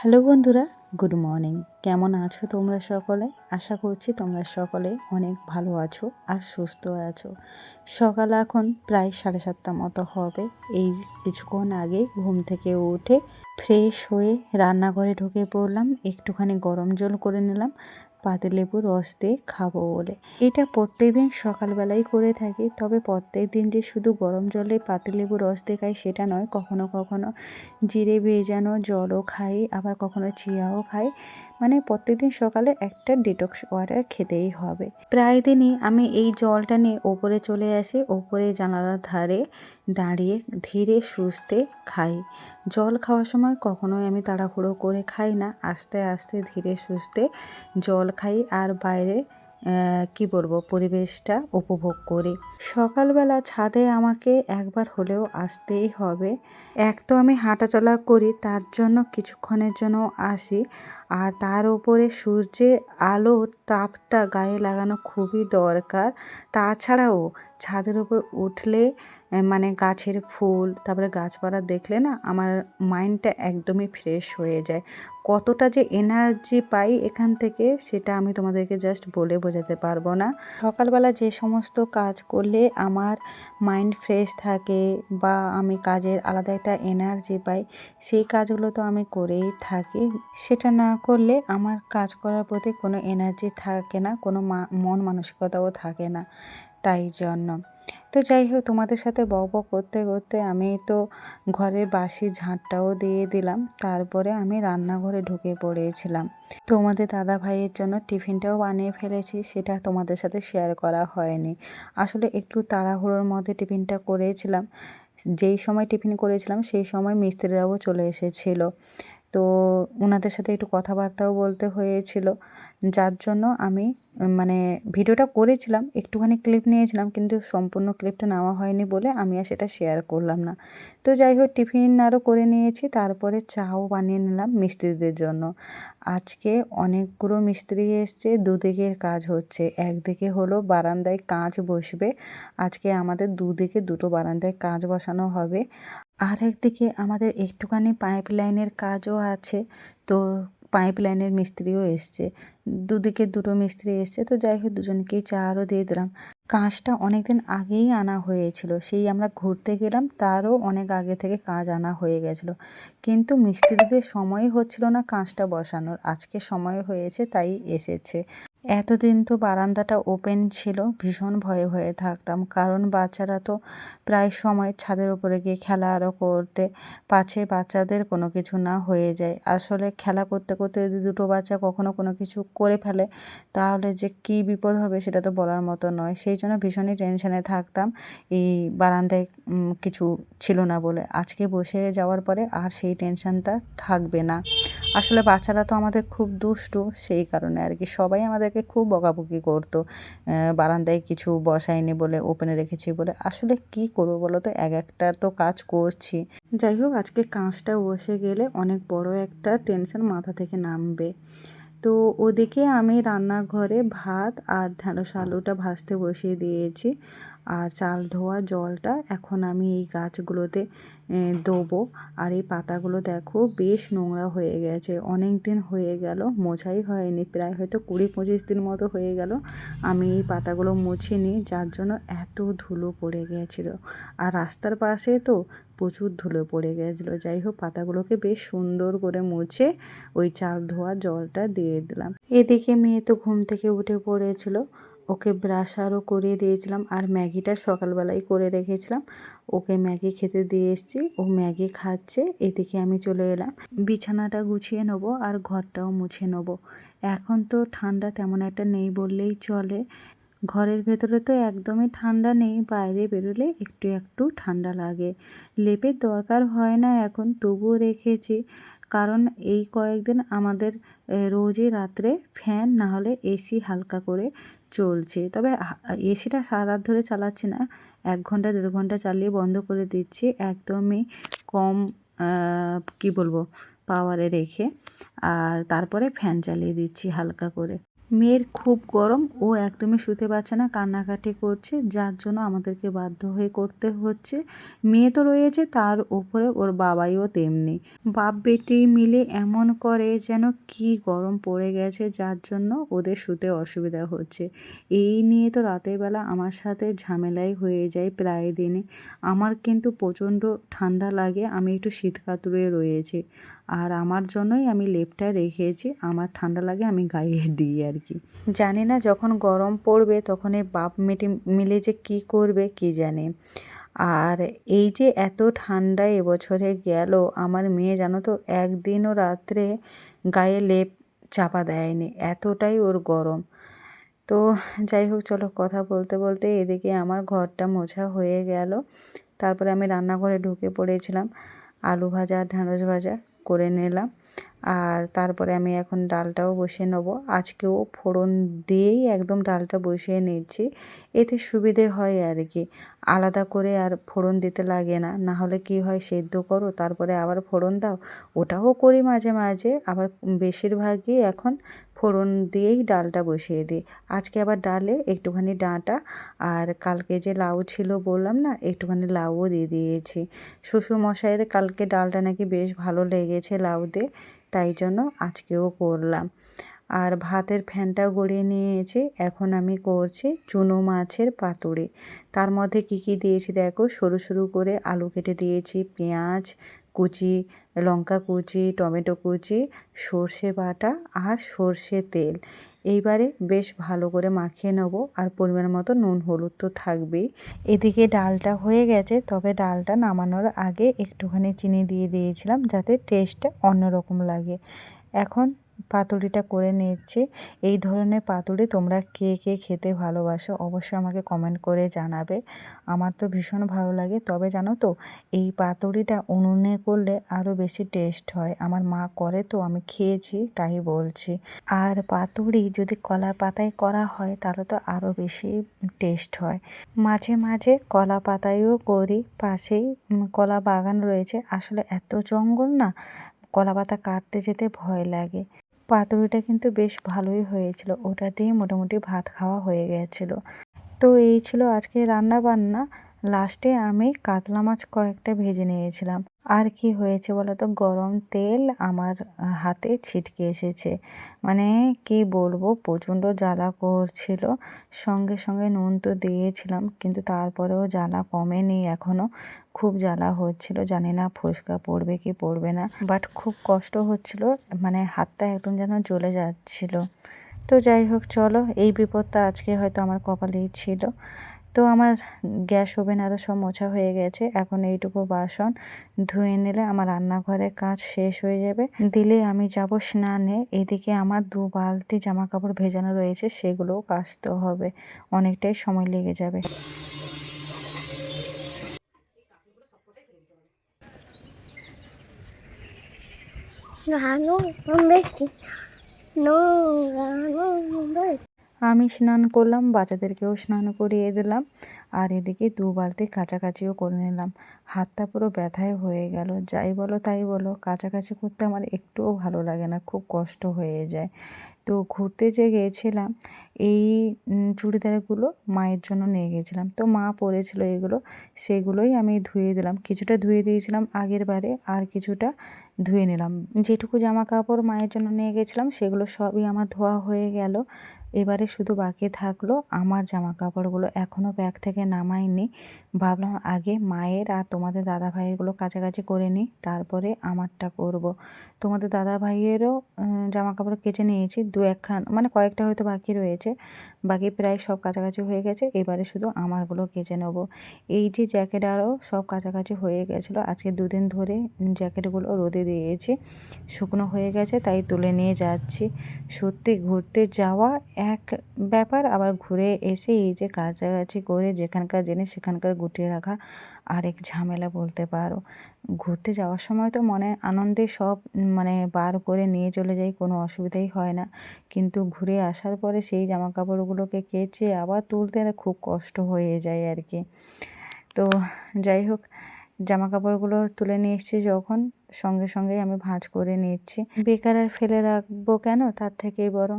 Hello বন্ধুরা, good morning. কেমন আছো তোমরা সকলে? আশা করছি তোমরা সকলে অনেক ভালো আছো আর সুস্থ আছো। সকাল এখন প্রায় সাড়ে সাতটা মতো হবে। এই কিছুক্ষণ আগে ঘুম থেকে উঠে ফ্রেশ হয়ে রান্নাঘরে ঢুকে পড়লাম। একটুখানি গরম জল করে নিলাম। পাতিলেবু রস দিয়ে খাব বলে। এটা প্রত্যেক দিন সকালবেলাই করে থাকি, তবে প্রত্যেক দিন যে শুধু গরম জলে পাতিলেবু রস দিয়ে খাই সেটা নয়, কখনো কখনো জিরে ভেজানো জলও খাই, আবার কখনো চিয়াও খাই। মানে প্রত্যেকদিন সকালে একটা ডিটক্স ওয়াটার খেতেই হবে। প্রায় দিনই আমি এই জলটা নিয়ে ওপরে চলে আসি, ওপরে জানালার ধারে দাঁড়িয়ে ধীরে সুস্থে খাই। জল খাওয়ার সময় কখনোই আমি তাড়াহুড়ো করে খাই না। আস্তে আস্তে ধীরে সুস্থে জল খাই আর বাইরে কি বলব, পরিবেশটা উপভোগ করি। সকালবেলা ছাদে আমাকে একবার হলেও আসতেই হবে। এক তো আমি হাঁটাচলা করি, তার জন্য কিছুক্ষণের জন্য আসি আর তার উপরে সূর্যের আলোর তাপটা গায়ে লাগানো খুবই দরকার। তাছাড়াও ছাদের উপর উঠলে মানে গাছের ফুল, তারপরে গাছপালা দেখলে না আমার মাইন্ডটা একদমই ফ্রেশ হয়ে যায়। কতটা যে এনার্জি পাই এখান থেকে সেটা আমি তোমাদেরকে জাস্ট বলে বোঝাতে পারব না। সকালবেলা যে সমস্ত কাজ করলে আমার মাইন্ড ফ্রেশ থাকে বা আমি কাজের আলাদা একটা এনার্জি পাই, সেই কাজগুলো তো আমি করেই থাকি। সেটা না করলে আমার কাজ করার প্রতি কোনো এনার্জি থাকে না, কোনো মন মানসিকতাও থাকে না। তাই জন্য। তো যাই হোক, তোমাদের সাথে বক বক করতে করতে আমি তো ঘরের বাসি ঝাঁটটাও দিয়ে দিলাম। তারপরে আমি রান্নাঘরে ঢুকে পড়েছিলাম। তোমাদের দাদা ভাইয়ের জন্য টিফিনটাও বানিয়ে ফেলেছি, সেটা তোমাদের সাথে শেয়ার করা হয়নি। আসলে একটু তাড়াহুড়োর মধ্যে টিফিনটা করেছিলাম। যেই সময় টিফিন করেছিলাম, সেই সময় মিস্ত্রিরাও চলে এসেছিল। তো ওনাদের সাথে একটু কথাবার্তাও বলতে হয়েছিল। যার জন্য আমি মানে ভিডিওটা করেছিলাম, একটুখানি ক্লিপ নিয়েছিলাম, কিন্তু সম্পূর্ণ ক্লিপটা নেওয়া হয়নি বলে আমি আর সেটা শেয়ার করলাম না। তো যাই হোক, টিফিন আরও করে নিয়েছি, তারপরে চাও বানিয়ে নিলাম মিস্ত্রিদের জন্য। আজকে অনেকগুলো মিস্ত্রি এসছে, দুদিকের কাজ হচ্ছে। একদিকে হলো বারান্দায় কাঁচ বসবে, আজকে আমাদের দুদিকে দুটো বারান্দায় কাঁচ বসানো হবে। আর একদিকে আমাদের একটুখানি পাইপ লাইনের কাজও আছে, তো পাইপ লাইনের মিস্ত্রিও এসছে। দুদিকে দুটো মিস্ত্রি এসছে, তো যাই হোক দুজনকেই চা আরও দিয়ে দিলাম। কাজটা অনেক দিন আগেই আনা হয়েছিল, সেই আমরা ঘুরতে গেলাম, তারও অনেক আগে থেকে কাজ আনা হয়ে গেছিল। কিন্তু মিস্ত্রিদের সময় হচ্ছিল না কাঁচটা বসানোর, আজকে সময় হয়েছে তাই এসেছে। এতদিন তো বারান্দাটা ওপেন ছিল, ভীষণ ভয়ে ভয়ে থাকতাম। কারণ বাচ্চারা তো প্রায় সময় ছাদের উপরে গিয়ে খেলা আরও করতে, পাছে বাচ্চাদের কোনো কিছু না হয়ে যায়। আসলে খেলা করতে করতে যদি দুটো বাচ্চা কখনো কোনো কিছু করে ফেলে, তাহলে যে কি বিপদ হবে সেটা তো বলার মতো নয়। সেই জন্য ভীষণই টেনশানে থাকতাম। এই বারান্দায় কিছু ছিল না বলে। আজকে বসে যাওয়ার পরে আর সেই টেনশানটা থাকবে না। আসলে বাচ্চারা তো আমাদের খুব দুষ্টু, সেই কারণে আর কি। সবাই আমাদেরকে খুব বকাবকি করতো বারান্দায় কিছু বসায়নি বলে ওপেনে রেখেছি বলে। আসলে কি করব বলো তো? এক একটা তো কাজ করছি। যাই হোক, আজকে কাঁচটা বসে গেলে অনেক বড় একটা টেনশন মাথা থেকে নামবে। তো ওদিকে আমি রান্নাঘরে ভাত আর ঢ্যাঁড়স আলুটা ভাজতে বসিয়ে দিয়েছি। আর চাল ধোয়া জলটা এখন আমি এই গাছগুলোতে দেবো। আর এই পাতাগুলো দেখো বেশ নোংরা হয়ে গেছে। অনেক দিন হয়ে গেল, মোছাই হয়নি। প্রায় হয়তো কুড়ি পঁচিশ দিন মতো হয়ে গেল আমি এই পাতাগুলো মুছিনি, যার জন্য এত ধুলো পড়ে গেছিল। আর রাস্তার পাশে তো প্রচুর ধুলো পড়ে গেছিল। যাই হোক, পাতাগুলোকে বেশ সুন্দর করে মুছে ওই চাল ধোয়া জলটা দিয়ে দিলাম। এদিকে মেয়ে তো ঘুম থেকে উঠে পড়েছিল। ওকে ব্রাশ আরও করিয়ে দিয়েছিলাম আর ম্যাগিটা সকালবেলায় করে রেখেছিলাম। ওকে ম্যাগি খেতে দিয়ে এসেছি, ও ম্যাগি খাচ্ছে, এদিকে আমি চলে এলাম। বিছানাটা গুছিয়ে নেব আর ঘরটাও মুছে নেব। এখন তো ঠান্ডা তেমন একটা নেই বললেই চলে। ঘরের ভেতরে তো একদমই ঠান্ডা নেই, বাইরে বেরোলে একটু একটু ঠান্ডা লাগে। লেপের দরকার হয় না এখন, তবুও রেখেছি। কারণ এই কয়েকদিন আমাদের রোজই রাত্রে ফ্যান না হলে এসি হালকা করে চলছে। তবে এসিটা সারা রাত ধরে চালাচ্ছে না। এক ঘণ্টা, দেড় ঘণ্টা চালিয়ে বন্ধ করে দিচ্ছি একদমই কম কি বলব পাওয়ারে রেখে। আর তারপরে ফ্যান চালিয়ে দিচ্ছি হালকা করে। মেয়ের খুব গরম, ও একদমই শুতে পারছে না, কান্নাকাটি করছে, যার জন্য আমাদেরকে বাধ্য হয়ে করতে হচ্ছে। মেয়ে তো রয়েছে, তার উপরে ওর বাবাইও তেমনি। বাপ বেটি মিলে এমন করে যেন কি গরম পড়ে গেছে, যার জন্য ওদের শুতে অসুবিধা হচ্ছে। এই নিয়ে তো রাতের বেলা আমার সাথে ঝামেলাই হয়ে যায় প্রায় দিনে। আমার কিন্তু প্রচণ্ড ঠান্ডা লাগে, আমি একটু শীত কাতুরে রয়েছি। আর আমার জন্যই আমি লেপটা রেখেছি, আমার ঠান্ডা লাগে আমি গায়ে দিই আর কি। জানি না যখন গরম পড়বে তখন এই বাপ মেটে মিলে যে কি করবে কি জানে। আর এই যে এত ঠান্ডা এবছরে গেল, আমার মেয়ে জানো তো একদিনও রাত্রে গায়ে লেপ চাপা দেয়নি, এতটাই ওর গরম। তো যাই হোক, চলো কথা বলতে বলতে এদিকে আমার ঘরটা মোছা হয়ে গেল। তারপরে আমি রান্নাঘরে ঢুকে পড়েছিলাম, আলু ভাজা ঢ্যাঁড়স ভাজা। করে নিলাম আর তারপরে আমি এখন ডালটাও বসিয়ে নেব। আজকেও ফোড়ন দিয়েই একদম ডালটা বসিয়ে নিচ্ছি। এতে সুবিধে হয় আর কি। আলাদা করে আর ফোড়ন দিতে লাগে না। না হলে কি হয়, সেদ্ধ করো, তারপরে আবার ফোড়ন দাও। ওটাও করি মাঝে মাঝে। আবার বেশিরভাগই এখন ফোড়ন দিয়েই ডালটা বসিয়ে দিই। আজকে আবার ডালে একটুখানি ডাঁটা আর কালকে যে লাউ ছিল বললাম না, একটুখানি লাউও দিয়ে দিয়েছি। শ্বশুর মশাইয়ের কালকে ডালটা নাকি বেশ ভালো লেগেছে লাউ দিয়ে। তাই জন্য আজকেও করলাম। আর ভাতের ফ্যানটা গড়িয়ে নিয়েছে। এখন আমি করছি চুনো মাছের পাতুড়ি তার মধ্যে কি কি দিয়েছি দেখো? সরু সরু করে আলু কেটে দিয়েছি, পেঁয়াজ কুচি, লঙ্কা কুচি, টমেটো কুচি, সর্ষে বাটা আর সর্ষে তেল। এইবারে বেশ ভালো করে মাখিয়ে নেব আর পরিমাণ মতো নুন, হলুদ তো থাকবেই। এদিকে ডালটা হয়ে গেছে, তবে ডালটা নামানোর আগে একটুখানি চিনি দিয়ে দিয়েছিলাম যাতে টেস্টটা অন্যরকম লাগে। এখন পাতুড়িটা করে নিচ্ছি। এই ধরনের পাতুড়ি তোমরা কে কে খেতে ভালোবাসো অবশ্যই আমাকে কমেন্ট করে জানাবে। আমার তো ভীষণ ভালো লাগে। তবে জানো তো, এই পাতুড়িটা উনুনে করলে আরও বেশি টেস্ট হয়। আমার মা করে তো, আমি খেয়েছি, তাই বলছি। আর পাতুড়ি যদি কলা পাতায় করা হয়, তাহলে তো আরও বেশি টেস্ট হয়। মাঝে মাঝে কলা পাতায়ও করি, পাশেই কলা বাগান রয়েছে। আসলে এত জঙ্গল না, কলা পাতা কাটতে যেতে ভয় লাগে। পাতুরিটা কিন্তু বেশ ভালোই হয়েছিল। ওটা দিয়ে মোটামুটি ভাত খাওয়া হয়ে গেছিল। তো এই ছিল আজকে রান্না বান্না লাস্টে আমি কাতলা মাছ কয়েকটা ভেজে নিয়েছিলাম। আর কি হয়েছে বলো তো গরম তেল আমার হাতে ছিটকে এসেছে। মানে কি বলব? প্রচণ্ড জ্বালা করছিল। সঙ্গে সঙ্গে নুন তো দিয়েছিলাম, কিন্তু তারপরেও জ্বালা কমেনি এখনও খুব জ্বালা হচ্ছিল। জানি না ফুসকা পড়বে কি পড়বে না। বাট খুব কষ্ট হচ্ছিল। মানে হাতটা একদম যেন জ্বলে যাচ্ছিল। তো যাই হোক, চলো। এই বিপদটা আজকে হয়তো আমার কপালেই ছিল। তো আমার গ্যাস ওভেন আরও সব মোছা হয়ে গেছে। এখন এইটুকু বাসন ধুয়ে নিলে আমার রান্নাঘরের কাজ শেষ হয়ে যাবে। দিলে আমি যাব স্নানে। এদিকে আমার দু বালতি জামা কাপড় ভেজানো রয়েছে, সেগুলোও কাচতে হবে। অনেকটাই সময় লেগে যাবে। আমি স্নান করলাম, বাচ্চাদেরকেও স্নান করিয়ে দিলাম। আর এদিকে দু বালতি কাছাকাছিও করে নিলাম। হাতটা পুরো ব্যথায় হয়ে গেল। যাই বলো তাই বলো কাছাকাছি করতে আমার একটুও ভালো লাগে না, খুব কষ্ট হয়ে যায়। তো ঘুরতে যে গিয়েছিলাম এই চুড়িদারগুলো মায়ের জন্য নিয়ে গিয়েছিলাম তো মা পরেছিল এগুলো, সেগুলোই আমি ধুয়ে দিলাম। কিছুটা ধুয়ে দিয়েছিলাম আগের বারে, আর কিছুটা ধুয়ে নিলাম। যেটুকু জামা কাপড় মায়ের জন্য নিয়ে গেছিলাম, সেগুলো সবই আমার ধোয়া হয়ে গেল। এবারে শুধু বাকি থাকল আমার জামা কাপড়গুলো এখনও ব্যাগ থেকে নামাইনি। ভাবলাম আগে মায়ের আর তোমাদের দাদা ভাইয়েরগুলো কাছাকাছি করে নিই, তারপরে আমারটা করব। তোমাদের দাদা ভাইয়েরও জামা কাপড় কেচে নিয়েছি, দু একখান মানে কয়েকটা হয়তো বাকি রয়েছে, বাকি প্রায় সব কাছাকাছি হয়ে গেছে, এবারে শুধু আমারগুলো কেচে নেব। এই যে জ্যাকেট আরও সব কাছাকাছি হয়ে গেছিল, আজকে দুদিন ধরে জ্যাকেটগুলো রোদে দিয়েছি, শুকনো হয়ে গেছে, তাই তুলে নিয়ে যাচ্ছি। সত্যি ঘুরতে যাওয়া এক ব্যাপার আবার ঘুরে এসে এই যে কাছাকাছি করে যেখানকার জিনিস সেখানকার গুটিয়ে রাখা আরেক ঝামেলা বলতে পারো। ঘুরতে যাওয়ার সময় তো মনে আনন্দে সব মানে বার করে নিয়ে চলে যাই, কোনো অসুবিধাই হয় না। কিন্তু ঘুরে আসার পরে সেই জামা কাপড়গুলোকে কেচে আবার তুলতে খুব কষ্ট হয়ে যায় আর কি। তো যাই হোক জামা কাপড়গুলো তুলে নিয়ে এসেছি যখন। সঙ্গে সঙ্গে আমি ভাঁজ করে নিচ্ছি। বেকার আর ফেলে রাখব কেন? তার থেকে বরং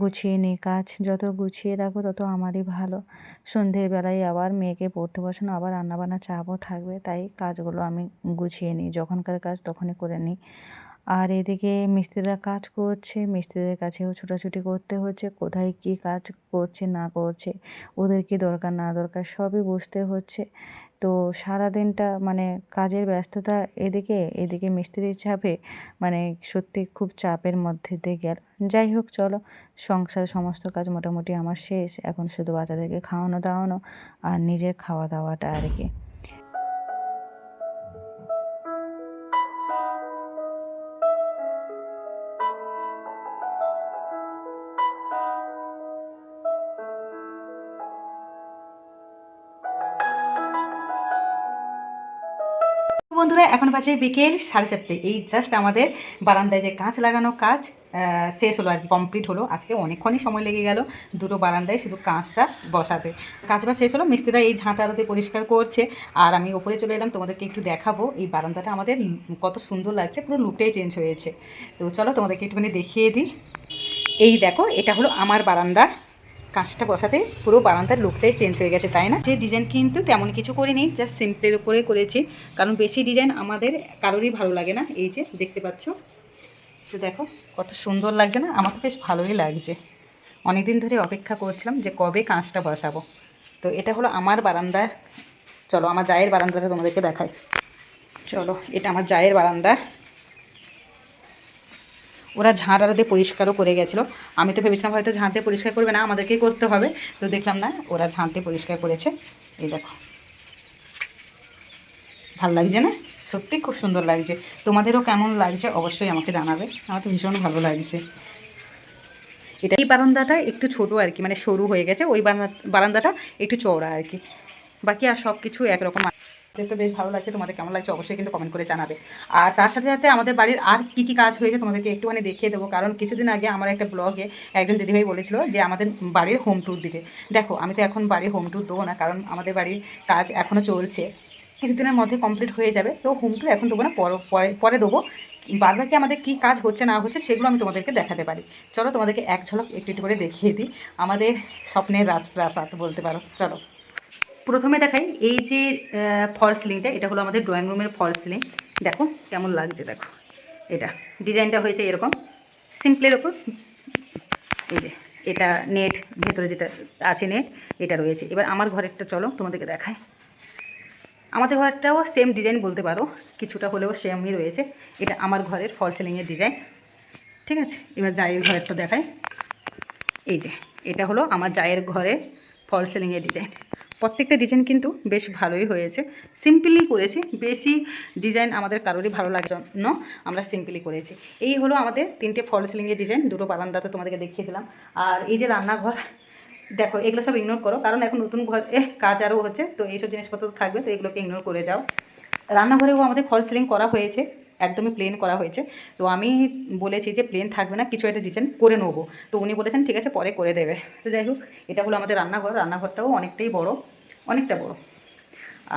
গুছিয়ে নিই কাজ। যত গুছিয়ে রাখব তত আমারই ভালো। সন্ধেবেলায় আবার মেয়েকে পড়তে বসানো, আবার রান্নাবান্না চাপও থাকবে। তাই কাজগুলো আমি গুছিয়ে নিই। যখনকার কাজ তখনই করে নিই। আর এদিকে মিস্ত্রিরা কাজ করছে। মিস্ত্রিদের কাছেও ছোটাছুটি করতে হচ্ছে। কোথায় কি কাজ করছে, না করছে, ওদের কি দরকার, না দরকার, সবই বুঝতে হচ্ছে। তো সারা দিনটা মানে কাজের ব্যস্ততা এদিকে এদিকে মিস্ত্রির চাপে মানে সত্যি খুব চাপের মধ্যে দিয়ে গেল। যাই হোক, চলো, সংসার সমস্ত কাজ মোটামুটি আমার শেষ। এখন শুধু বাচ্চাদেরকে খাওয়ানো দাওয়ানো আর নিজের খাওয়া দাওয়াটা আর কি। বাজে বিকেল, সাড়ে চারটে। এই জাস্ট আমাদের বারান্দায় যে কাঁচ লাগানো কাজ শেষ হলো আর কি কমপ্লিট হলো। আজকে অনেকক্ষণই সময় লেগে গেল দুটো বারান্দায় শুধু কাঁচটা বসাতে। কাজটা শেষ হলো, মিস্ত্রিরা এই ঝাঁটা ঝাঁটারতে পরিষ্কার করছে। আর আমি ওপরে চলে এলাম, তোমাদেরকে একটু দেখাবো। এই বারান্দাটা আমাদের কত সুন্দর লাগছে, পুরো লুকটাই চেঞ্জ হয়েছে। তো চলো তোমাদেরকে একটুখানি দেখিয়ে দিই। এই দেখো, এটা হলো আমার বারান্দা। কাঁচটা বসাতে পুরো বারান্দার লুকটাই চেঞ্জ হয়ে গেছে, তাই না? যে ডিজাইন কিন্তু তেমন কিছু করিনি জাস্ট সিম্পলের উপরে করেছি। কারণ বেশি ডিজাইন আমাদের কারোরই ভালো লাগে না, এই যে দেখতে পাচ্ছ। তো দেখো, কত সুন্দর লাগছে না? আমার বেশ ভালোই লাগছে। অনেক দিন ধরে অপেক্ষা করছিলাম যে কবে কাঁচটা বসাবো। তো এটা হলো আমার বারান্দা। চলো, আমার জায়ের বারান্দাটা তোমাদেরকে দেখাই। চলো, এটা আমার জায়ের বারান্দা। ওরা ঝাঁট দিয়ে পরিষ্কারও করে গেছিল। আমি তো ভেবেছিলাম হয়তো দিয়ে পরিষ্কার করবে না, আমাদেরকেই করতে হবে। তো দেখলাম না, ওরা দিয়ে পরিষ্কার করেছে। এই দেখো। ভালো লাগছে না? সত্যি খুব সুন্দর লাগছে। তোমাদেরও কেমন লাগছে অবশ্যই আমাকে জানাবে। আমার তো ভীষণ ভালো লাগছে। এটা এই বারান্দাটা একটু ছোট আর কি মানে সরু হয়ে গেছে। ওই বারান্দা- বারান্দাটা একটু চওড়া আর কি। বাকি আর সব কিছু একরকম দেখতে বেশ ভালো লাগছে। তোমাদের কেমন লাগছে অবশ্যই কিন্তু কমেন্ট করে জানাবে। আর তার সাথে সাথে আমাদের বাড়ির আর কী কী কাজ হয়েছে তোমাদেরকে একটুখানি দেখিয়ে দেবো। কারণ কিছুদিন আগে আমার একটা ব্লগে একজন দিদিভাই বলেছিল যে আমাদের বাড়ির হোম ট্যুর দিতে। দেখো, আমি তো এখন বাড়ির হোম ট্যুর দেবো না, কারণ আমাদের বাড়ির কাজ এখনও চলছে। কিছুদিনের মধ্যে কমপ্লিট হয়ে যাবে। তো হোম ট্যুর এখন দেবো না, পর- পরে দেবো। বাদ বাকি আমাদের কী কাজ হচ্ছে, না হচ্ছে সেগুলো আমি তোমাদেরকে দেখাতে পারি। চলো তোমাদেরকে এক ঝলক একটু একটু করে দেখিয়ে দিই। আমাদের স্বপ্নের রাজপ্রাসাদ বলতে পারো। চলো। প্রথমে দেখাই এই যে ফল সিলিংটা, এটা হলো আমাদের ড্রয়িং রুমের ফল সিলিং। দেখো কেমন লাগছে, দেখো। এটা, ডিজাইনটা হয়েছে এরকম। সিম্পলের ওপর। এই যে, এটা নেট ভেতরে যেটা আছে নেট এটা রয়েছে। এবার আমার ঘরেরটা চলো তোমাদেরকে দেখাই। আমাদের ঘরটাও সেম ডিজাইন বলতে পারো, কিছুটা হলেও সেমই রয়েছে। এটা আমার ঘরের ফল সিলিংয়ের ডিজাইন ঠিক আছে? এবার জায়ের ঘরেরটা দেখাই। এই যে, এটা হলো আমার জায়ের ঘরে ফল সিলিংয়ের ডিজাইন প্রত্যেকটা ডিজাইন কিন্তু বেশ ভালোই হয়েছে। সিম্পলি করেছি, বেশি ডিজাইন আমাদের কারোরই ভালো লাগার জন্য আমরা সিম্পলি করেছি। এই হলো আমাদের তিনটে ফল সিলিংয়ের ডিজাইন দুটো বারান্দাতে তোমাদেরকে দেখিয়ে দিলাম। আর এই যে রান্নাঘর, দেখো, এগুলো সব ইগনোর করো, কারণ এখন নতুন ঘর কাজ আরও হচ্ছে, তো এইসব জিনিসপত্র থাকবে, তো এগুলোকে ইগনোর করে যাও। রান্নাঘরেও আমাদের ফল সিলিং করা হয়েছে। একদমই প্লেন করা হয়েছে। তো আমি বলেছি যে প্লেন থাকবে না, কিছু একটা ডিজাইন করে নেব। তো উনি বলেছেন, ঠিক আছে, পরে করে দেবে। তো যাই হোক, এটা হলো আমাদের রান্নাঘর। রান্নাঘরটাও অনেকটাই বড়, অনেকটা বড়।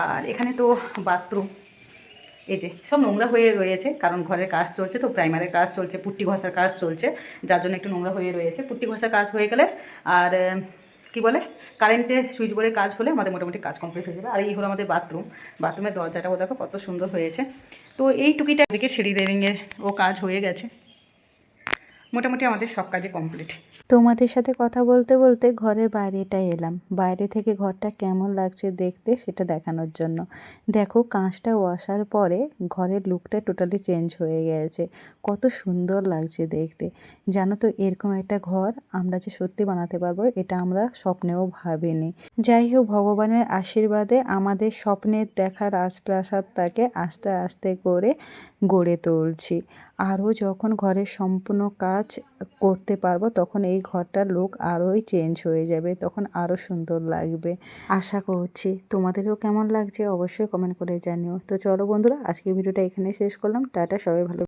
আর এখানে তো বাথরুম এই যে সব নোংরা হয়ে রয়েছে, কারণ ঘরের কাজ চলছে তো প্রাইমারের কাজ চলছে, পুট্টি ঘষার কাজ চলছে, যার জন্য একটু নোংরা হয়ে রয়েছে। পুট্টি ঘষার কাজ হয়ে গেলে আর, কি বলে কারেন্টের সুইচ বোর্ডের কাজ হলে আমাদের মোটামুটি কাজ কমপ্লিট হয়ে যাবে। আর এই হলো আমাদের বাথরুম বাথরুমের দরজাটাও দেখো কত সুন্দর হয়েছে। তো এই টুকিটা দিকে সিঁড়ি রেলিংয়ের ও কাজ হয়ে গেছে মোটামুটি আমাদের সব কাজই কমপ্লিট তোমাদের সাথে কথা বলতে বলতে ঘরের বাইরেটাই এলাম। বাইরে থেকে ঘরটা কেমন লাগছে দেখতে সেটা দেখানোর জন্য। দেখো কাঁচটা ওয়াসার পরে ঘরের লুকটা টোটালি চেঞ্জ হয়ে গেছে। কত সুন্দর লাগছে দেখতে। জানো তো এরকম একটা ঘর আমরা যে সত্যি বানাতে পারব এটা আমরা স্বপ্নেও ভাবিনি। যাই হোক, ভগবানের আশীর্বাদে আমাদের স্বপ্নের দেখা রাজপ্রাসাদটাকে আস্তে আস্তে করে গড়ে তুলছি। আরও যখন ঘরের সম্পূর্ণ কাজ করতে পারব, তখন এই ঘরটার লোক আরোই চেঞ্জ হয়ে যাবে, তখন আরও সুন্দর লাগবে। আশা করছি। তোমাদেরও কেমন লাগছে অবশ্যই কমেন্ট করে জানিও। তো চলো বন্ধুরা, আজকের ভিডিওটা এখানে শেষ করলাম। টাটা, সবাই ভালো